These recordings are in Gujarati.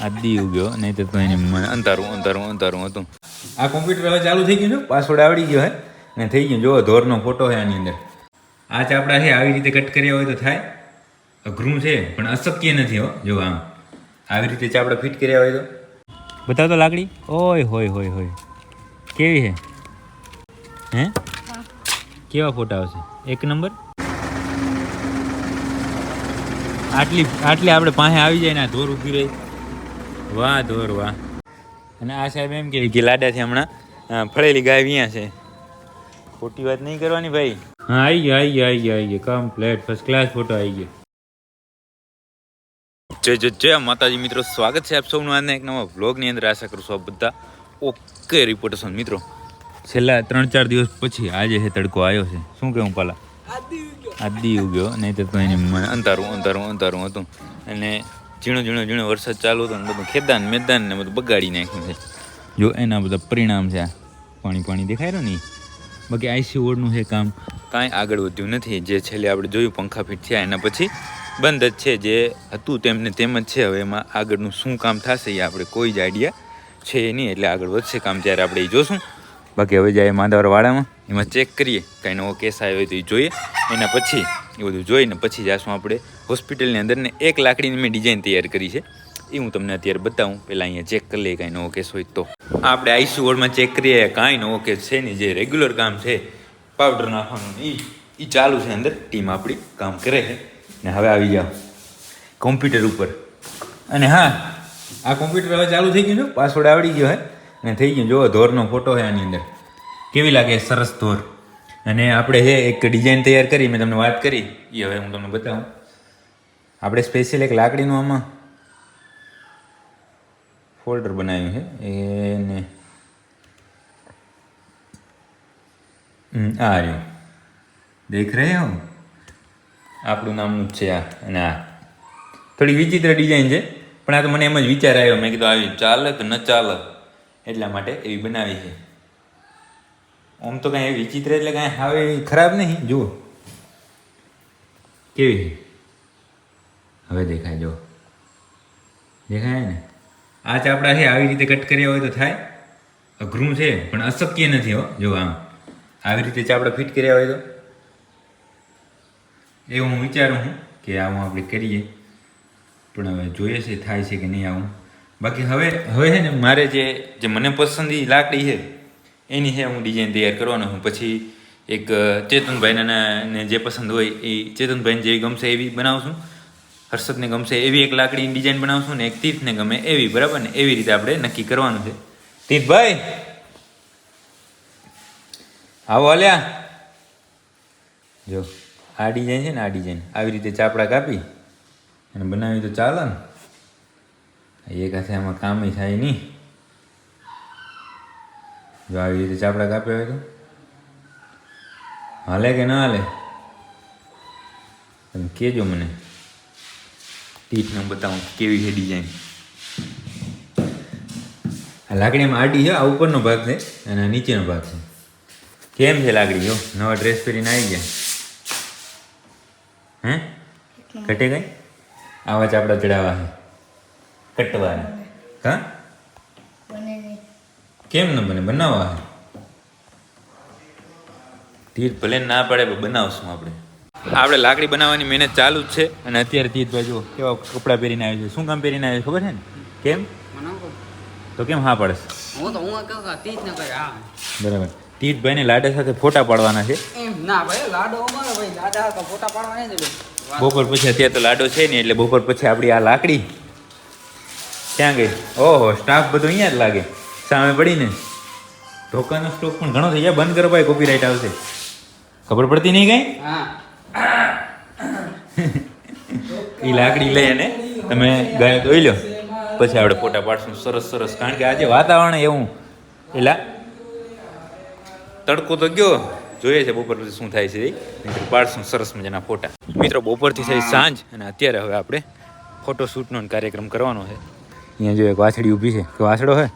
આદી ઉગ્યો. નહીં તો એની અંધારું અંધારું અંધારું હતું. આ કોમ્પ્યુટર હવે ચાલુ થઈ ગયું છે. પાસવર્ડ આવડી ગયો હે. ને થઈ ગયું. જોવો ધોરનો ફોટો છે આની અંદર. આ ચાપડા છે આવી રીતે કટ કર્યા હોય તો થાય. અઘરું છે, પણ અશક્ય નથી હો. જો આમ. આવી રીતે ચાપડા ફિટ કર્યા હોય તો. બતાવ તો લાકડી. ઓય, હોય હોય હોય. કેવી છે હે? કેવા ફોટા આવશે? એક નંબર આટલી આટલી આપણે પાસે આવી જાય ને આ ધોર ઊભી રહી. વાહ ધોર વાહ. અને આ સાહેબ એમ કે કે લાડાથી હમણાં ફળેલી ગાય અહીંયા છે. ખોટી વાત નહીં કરવાની ભાઈ. હા આવી ગયો આવી ગયો આવી ગયો આવી ગયો. કમ્પ્લેટ ફર્સ્ટ ક્લાસ ફોટો આવી ગયો. જય જય જય માતાજી મિત્રો સ્વાગત છે આપ સૌનું આજના એક નવા વ્લોગની અંદર. આશા કરું છું આપ બધા ઓકે રિપોર્ટર્સ મિત્રો છેલ્લા ત્રણ ચાર દિવસ પછી આજે હે તડકો આવ્યો છે. શું કહેવું પાલા? આદિ ઉગ્યો. નહીં તો એની અંધારું અંધારું અંધારું હતું. અને ઝીણો ઝીણો ઝીણો વરસાદ ચાલુ હતો ને બધું ખેદાન મેદાન ને બધું બગાડી નાખ્યું છે. જો એના બધા પરિણામ છે પાણી પાણી દેખાય રહ્યું ને ઈ. બાકી આઈસી વોર્ડનું છે કામ. કાંઈ આગળ વધ્યું નથી. જે છેલ્લે આપણે જોયું પંખા ફીટ થયા, એના પછી બંધ જ છે. જે હતું તેમને તેમ જ છે. હવે એમાં આગળનું શું કામ થશે એ આપણે કોઈ જ આઈડિયા છે નહીં. એટલે આગળ વધશે કામ ત્યારે આપણે એ જોશું. બાકી હવે જાય માંદાવર વાડામાં. એમાં ચેક કરીએ. કાંઈ નવો કેસ આવ્યો હોય તો એ જોઈએ. એના પછી એ બધું જોઈને પછી જઈશું આપણે હોસ્પિટલની અંદર ને એક લાકડીની મેં ડિઝાઇન તૈયાર કરી છે. એ હું તમને અત્યારે બતાવું. પહેલાં અહીંયા ચેક કરી લઈએ, કાંઈ નવો કેસ હોય તો. આપણે આઈસી વોર્ડમાં ચેક કરીએ, કાંઈ નવો કેસ છે નહીં. જે રેગ્યુલર કામ છે પાવડર નાખવાનું એ એ ચાલુ છે અંદર. ટીમ આપણી કામ કરે છે. ને હવે આવી જાઓ. કોમ્પ્યુટર ઉપર. અને હા, આ કોમ્પ્યુટર હવે ચાલુ થઈ ગયું છે. પાસવર્ડ આવડી ગયો હે. ને થઈ ગયું. જોવો ધોરનો ફોટો છે આની અંદર. કેવી લાગે? સરસ ધોર. અને આપણે છે એક ડિઝાઇન તૈયાર કરી, મેં તમને વાત કરી. એ હવે હું તમને બતાવું. આપણે સ્પેશિયલ એક લાકડીનું આમાં ફોલ્ડર બનાવ્યું છે. એને આ રહ્યું. દેખ રહે હો? આપણું નામનું જ છે આ અને આ. થોડી વિચિત્ર ડિઝાઇન છે, પણ આ તો મને એમ જ વિચાર આવ્યો. મેં કીધું, આવી ચાલે કે ન ચાલે? એટલા માટે એવી બનાવી છે. આમ તો કાંઈ વિચિત્ર એટલે કાંઈ હવે ખરાબ નહીં. જુઓ. કેવી હવે દેખાય, જો. દેખાય ને? આ ચાપડા છે, આવી રીતે કટ કર્યા હોય તો થાય. અઘરું છે, પણ અશક્ય નથી, હો. જો આમ, આવી રીતે ચાપડા ફિટ કર્યા હોય તો. એવું હું વિચારું છું કે આવું આપણે કરીએ. પણ હવે જોઈએ છે, થાય છે કે નહીં આવું. બાકી હવે હવે છે ને મારે જે જે મને પસંદી લાકડી છે, એની છે હું ડિઝાઇન તૈયાર કરવાનો છું. પછી એક ચેતનભાઈને જે પસંદ હોય એ ચેતનભાઈને જે ગમશે એવી બનાવશું હર્ષદને ગમશે એવી એક લાકડીની ડિઝાઇન બનાવશું ને એક તીર્થને ગમે એવી, બરાબર ને? એવી રીતે આપણે નક્કી કરવાનું છે. તીર્થભાઈ! આવો અલ્યા. જો, આ ડિઝાઇન છે ને, આ ડિઝાઇન આવી રીતે ચાપડા કાપી અને બનાવી તો ચાલે ને. એક હાથે આમાં કામ થાય નહીં. જો આવી રીતે ચાપડા કાપ્યા હોય તો. હાલે કે ના હાલે? તમે કહેજો મને. ટીટને બતાવું કેવી છે ડિઝાઇન આ લાકડીમાં આડી છે, આ ઉપરનો ભાગ છે અને આ નીચેનો ભાગ છે. કેમ છે લાકડી? જો, નવા ડ્રેસ પહેરીને આવી ગયા. હે? કટે કઈ? આવા ચાપડા ચડાવવા છે. કટવા હા? કેમ ન બને? બનાવવા છે. તીર્થ ભલે ના પડે, પણ બનાવશું આપણે. આપણે લાકડી બનાવવાની મહેનત ચાલુ જ છે. અને અત્યારે તીર્થભાઈ જો કેવા કપડાં પહેરીને આવે છે. શું કામ પહેરીને આવે છે ખબર છે ને? કેમ? તો કેમ હા પડે હું તો હું કહું કે તીજ ને બરાબર. લાડા સાથે ફોટા પાડવાના છે. બપોર પછી અત્યારે તો લાડો છે ને એટલે બપોર પછી આપણી આ લાકડી. ક્યાં ગઈ? ઓહો સ્ટાફ બધો અહીંયા જ લાગે. સામે પડીને ઢોકાનો સ્ટોક પણ ઘણો થઈ જાય બંધ કરો ભાઈ કોપીરાઇટ આવશે. ખબર પડતી નહીં કઈ? હા. એ લાકડી લઈ અને તમે ગાયો ધોઈ લો. પછી આપણે ફોટા પાડશું. સરસ સરસ. કારણ કે આજે વાતાવરણ એવું. એટલે તડકો તો ગયો. જોઈએ છે બપોર પછી શું થાય છે એ. પાડશું સરસ મજાના ફોટા. મિત્રો, બપોરથી થઈ સાંજ અને અત્યારે હવે આપણે ફોટોશૂટનો કાર્યક્રમ કરવાનો છે. અહીંયા જો એક વાછડી ઊભી છે. કે વાછડો હે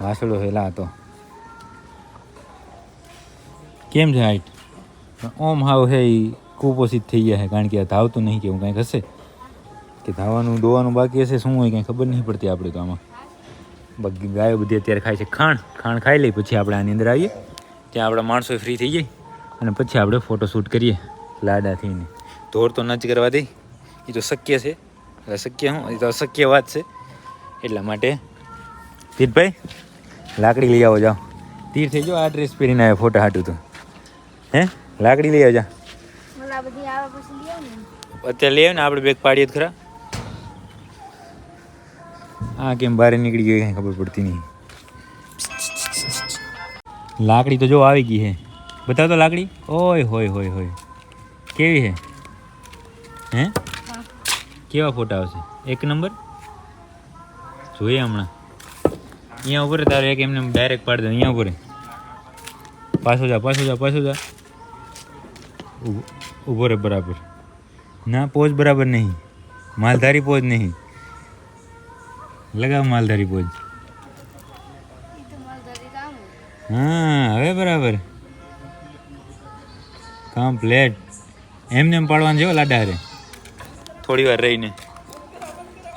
વાછડો છે, લા તો. કેમ છે હાઈટ ઓમ હાવ છે કુપોષિત થઈ ગયા છે, કારણ કે આ ધાવતું નહીં કેવું કંઈક હશે. કે ધાવાનું, દોવાનું બાકી હશે, શું હોય કંઈ ખબર નહીં પડતી આપણે તો આમાં. બાકી ગાયો બધી અત્યારે ખાય છે, ખાણ ખાણ ખાઈ લઈ, પછી આપણે આની અંદર આવીએ. ત્યાં આપણા માણસો ફ્રી થઈ જાય. અને પછી આપણે ફોટોશૂટ કરીએ, લાડા થઈને. ધોર તો ન જ કરવા દે એ તો શક્ય છે. શક્ય હું એ તો અશક્ય વાત છે. એટલા માટે તીર્થભાઈ લાકડી લઈ આવો, જાઓ. તીર થઈ જાઓ, આ ડ્રેસ પહેરીને આવ્યા ફોટા હાટું તો. હે? લાકડી લઈ આવજા. આ બધી આવે પછી લઈ આવ ને. અત્યારે લઈ આવ ને આપણે બેગ પાડીએ તો ખરા. આ કેમ બહાર નીકળી ગઈ કાંઈ ખબર પડતી નહીં. લાકડી તો જો આવી ગઈ હે બતાવ તો લાકડી. ઓય હોય હોય હોય. કેવી હે હે? કેવા ફોટા આવશે? એક નંબર? જોઈએ હમણાં. અહીંયા ઉપર તારે એક એમને ડાયરેક્ટ પાડી દો અહીંયા ઉપર. પાછો જા પાછો જા પાછો જા. ઊભો- રહે બરાબર. ના પોઝ બરાબર નહીં. માલધારી પોઝ નહીં. લગાવ માલધારી પોઝ હા હવે બરાબર. કમ્પ્લેટ. એમને એમ પાડવાનું જેવો લાડા હારે. થોડી વાર રહીને.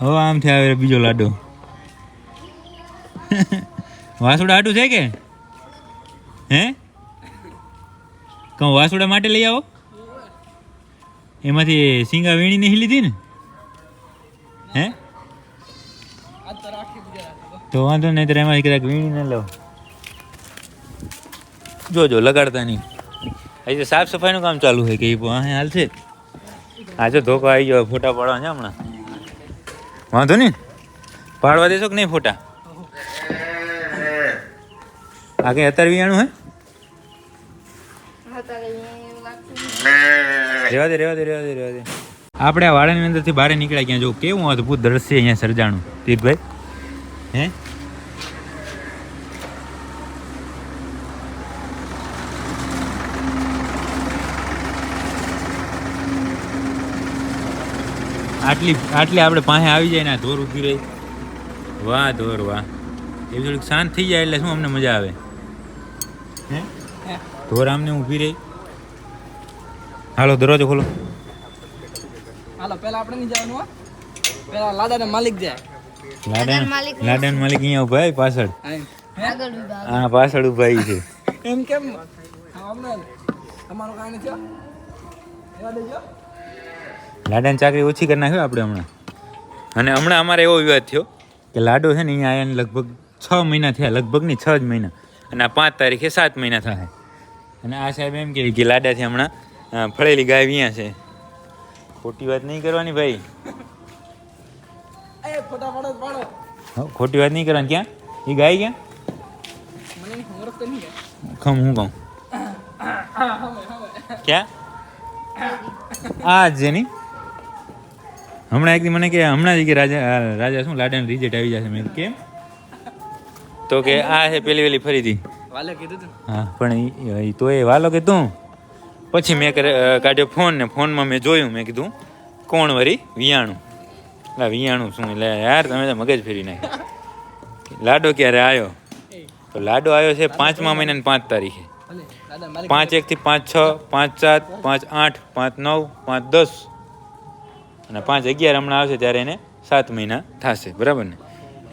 હો આમથી આવે બીજો લાડો. વાસુડા આટું છે કે? હે? કહું વાસુડા માટે લઈ આવો? એમાંથી સિંગા વીણી નહીં લીધી ને? હે? તો વાંધો નહીં તો એમાંથી કદાચ વીણી ન લો જોજો લગાડતા નહીં. હજી સાફ સફાઈનું કામ ચાલુ છે કે એ હા હાલ છે. આજે ધોકો આવી ગયો ફોટા પાડવા છે હમણાં. વાંધો નહીં? પાડવા દેશો કે નહીં ફોટા? આ કંઈ અત્યારે વિયાણું હે? રેવા દે રેવા દે રેવા દે રેવા દે. આપણે આ વાડાની અંદરથી બહાર નીકળ્યા ક્યાં? જો કેવું અદ્ભુત દ્રશ્ય અહીંયા સર્જાણું. તીર્થભાઈ હે? આટલી આટલી આપણે પાસે આવી જાય ને આ ધોર ઊભી રહી. વાહ ધોર વાહ. એવી થોડીક શાંત થઈ જાય એટલે શું અમને મજા આવે? હે. ધોર આમને ઊભી રહી. હાલો દરવાજો ખોલો. હાલો પેલા આપણે નહીં જવાનું હો. પેલા લાદાના માલિક જાય. લાડાના માલિક લાડન માલિક અહીંયા ઊભા પાછળ. હા પાછળ ઊભા છે. એમ કેમ? તમારું કાંઈ નથી? દેજો. લાડાની ચાકરી ઓછી કરી નાખ્યો આપણે હમણાં. અને હમણાં અમારે એવો વિવાદ થયો કે લાડો છે ને અહીંયા આયાને લગભગ છ મહિના થયા લગભગની છ જ મહિના. અને આ પાંચ તારીખે સાત મહિના થાય. અને આ સાહેબ એમ કે લાડાથી હમણાં અ, ફળેલી ગાય અહીંયા છે. ખોટી વાત નહીં કરવાની ભાઈ. એ હો, ખોટી વાત નહીં કરવાની. ક્યાં? એ ગાય ક્યાં? ખમ હું કહું? ક્યાં? આ જ છે ની. હમણાં એક દી મને કે હમણાં જ કે રાજા રાજા શું લાડાનું રિઝલ્ટ આવી જશે. મેં કેમ? તો કે આ છે પેલી વેલી ફરીથી. વાલો કીધું હા પણ ઈ તો એ વાલો કે તું? પછી મેં કાઢ્યો ફોન ને ફોનમાં મેં જોયું મેં કીધું કોણ વરી વિયાણું એટલે વિયાણું શું એટલે યાર તમે તો મગજ ફેરી નાખ્યો લાડો ક્યારે આવ્યો તો લાડો આવ્યો છે પાંચમા મહિનાની પાંચ તારીખે પાંચ એકથી પાંચ છ પાંચ સાત પાંચ આઠ પાંચ નવ પાંચ દસ અને પાંચ અગિયાર હમણાં આવશે ત્યારે એને સાત મહિના થશે બરાબર ને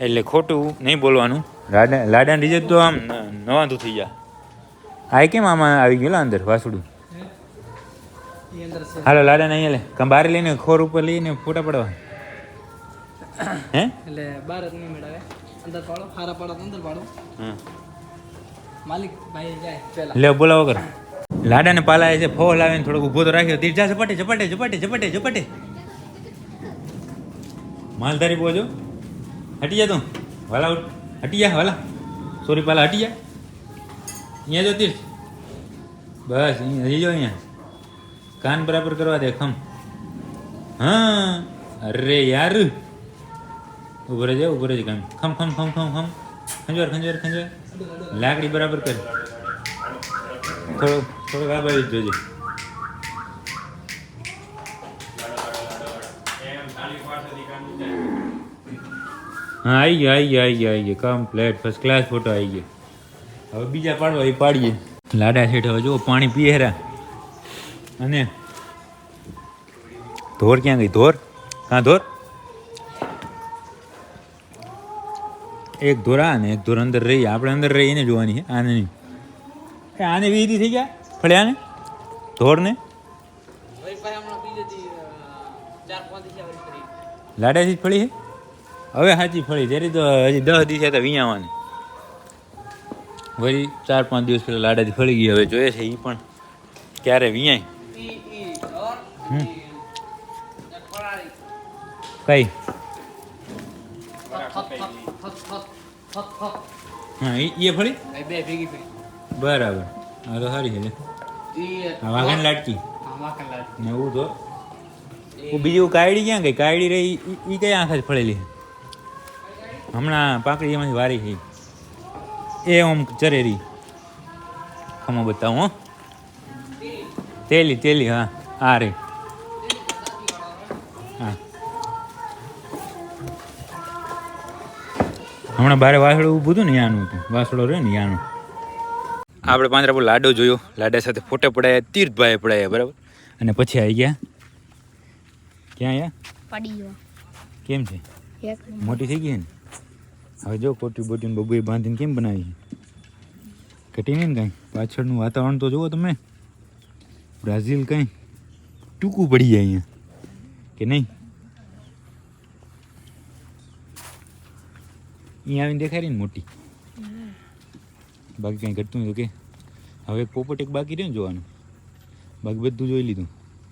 એટલે ખોટું નહીં બોલવાનું લાડા લાડાની રીજે તો આમ નવાંધું થઈ જાય આ કેમ આમાં આવી ગયેલા અંદર વાસુડું હાલો લાડાને અહીંયા લે. કાં બહાર લઈને ખોર ઉપર લઈને ફોટા પડવા? હે? એટલે બાર જ નહીં મેળવે. અંદર પાડો હારા પાડો અંદર પાડો. હા માલિક ભાઈ જાય પેલા લે બોલાવો કર લાડાને પાલા છે ફોલ લાવીને થોડુંક ઊભો તો રાખ્યો તીર જા ઝપટે ઝપટે ઝપટે ઝપટે ઝપટે. માલધારી બોજો હટી જા તું. વાલા હટી જા વાલા. સોરી પાલા હટી જા. અહીંયા જો તીર. બસ અહીંયા હજી જો અહીંયા. કાન બરાબર કરવા દે ખમ હા અરે યાર ઊભો રહેજે ઊભો રહેજે કામ ખમ ખમ ખમ ખમ ખમ ખંજવાર ખંજવાર ખંજવાર લાકડી બરાબર કર થોડો થોડોક આ બાજુ જ જોજે હા આવી ગયો આવી ગયો આવી ગયો આવી ગયો કમ્પ્લેટ ફર્સ્ટ ક્લાસ ફોટો આવી ગયો હવે બીજા પાડવા એ પાડીએ લાડા શેઠ હવે જો પાણી પીએ હેરા અને ધોર ક્યાં ગઈ? ધોર કાં ધોર એક ધોર આ એક ધોર અંદર રહી. આપણે અંદર રહી રહીને જોવાની છે. આને એ આને વીધી થઈ ગયા? ફળે ધોરને લાડાથી જ ફળી છે? હવે સાચી ફળી. ત્યારે તો હજી દસ દિવસ હતા વિયાવાની વળી ચાર પાંચ દિવસ પહેલાં લાડાથી ફળી ગઈ. હવે જોઈએ છે એ પણ ક્યારે વિયાય કઈ હા એ એ ફળી બે ભેગી પડી બરાબર હા તો સારી છે લે. આ વાઘન લાટકી ને એવું તો હું બીજું કાયડી ક્યાં ગઈ? કાયડી રહી એ કઈ આંખા જ ફળેલી છે? હમણાં પાકડી એમાંથી વારી છે. એ ઓમ ચરેરી. ખમો બતાવું, હો. તેલી તેલી, હા, આ રે હમણાં બારે વાસળું ઊભું હતું ને યાનું હતું. વાસળો રહ્યો ને યાનું. આપણે પાંદરા પર લાડો જોયો. લાડા સાથે ફોટો પડાયા તીર્થભાઈ પડાયા બરાબર? અને પછી આવી ગયા. ક્યાં યા? પડી ગયો કેમ છે? મોટી થઈ ગઈ ને? હવે જો કોટી બોટી બબુએ બાંધીને કેમ બનાવી ઘટી નહીં ને કાંઈ? પાછળનું વાતાવરણ તો જુઓ તમે. બ્રાઝિલ કંઈ ટૂંકું પડી જાય અહીંયા. કે નહીં? અહીંયા આવીને દેખાય રહી ને મોટી. બાકી કંઈ ઘટતું નહીં તો કે હવે પોપટ એક બાકી રહ્યું ને જોવાનું. બાકી બધું જોઈ લીધું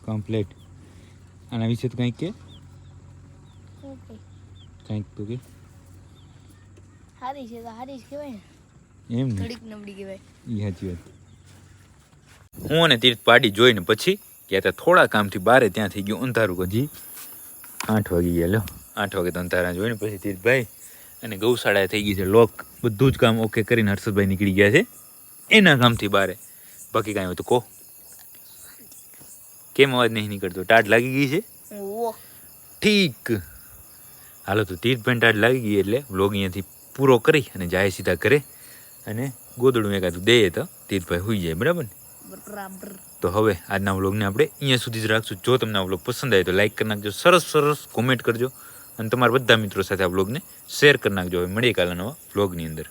કમ્પ્લેટ આના વિશે તો કંઈક કે? કંઈક તો કે? હારી છે તો હારી જ કહેવાય એમ થોડીક નબળી કહેવાય. એ સાચી વાત. હું અને તીર્થ પાડી જોઈને પછી ગયા હતા થોડા કામથી બારે ત્યાં થઈ ગયું અંધારું હજી આઠ વાગી ગયા લો. આઠ વાગે તો અંધારા જોઈને પછી તીર્થભાઈ અને ગૌશાળા થઈ ગઈ છે. લોક બધું જ કામ ઓકે કરીને હર્ષદભાઈ નીકળી ગયા છે. એના કામથી બારે. બાકી કાંઈ હોય તો કહો. કેમ અવાજ નહીં નીકળતો? ટાટ લાગી ગઈ છે? ઠીક. હાલો તો તીર્થભાઈ ટાટ લાગી ગઈ એટલે વ્લોગ અહીંયાથી પૂરો કરી અને જાય સીધા કરે અને ગોદડું એકાદું દે તો તીર્થભાઈ હોઈ જાય બરાબર ને? તો હવે આજના વ્લોગને આપણે અહીંયા સુધી જ રાખશું. જો તમને આ વ્લોગ પસંદ આવે તો લાઈક કરી નાખજો. સરસ સરસ કોમેન્ટ કરજો. અને તમારા બધા મિત્રો સાથે આ બ્લોગને શેર કરી નાખજો. હવે મળીએ કાલે નવા બ્લોગની અંદર.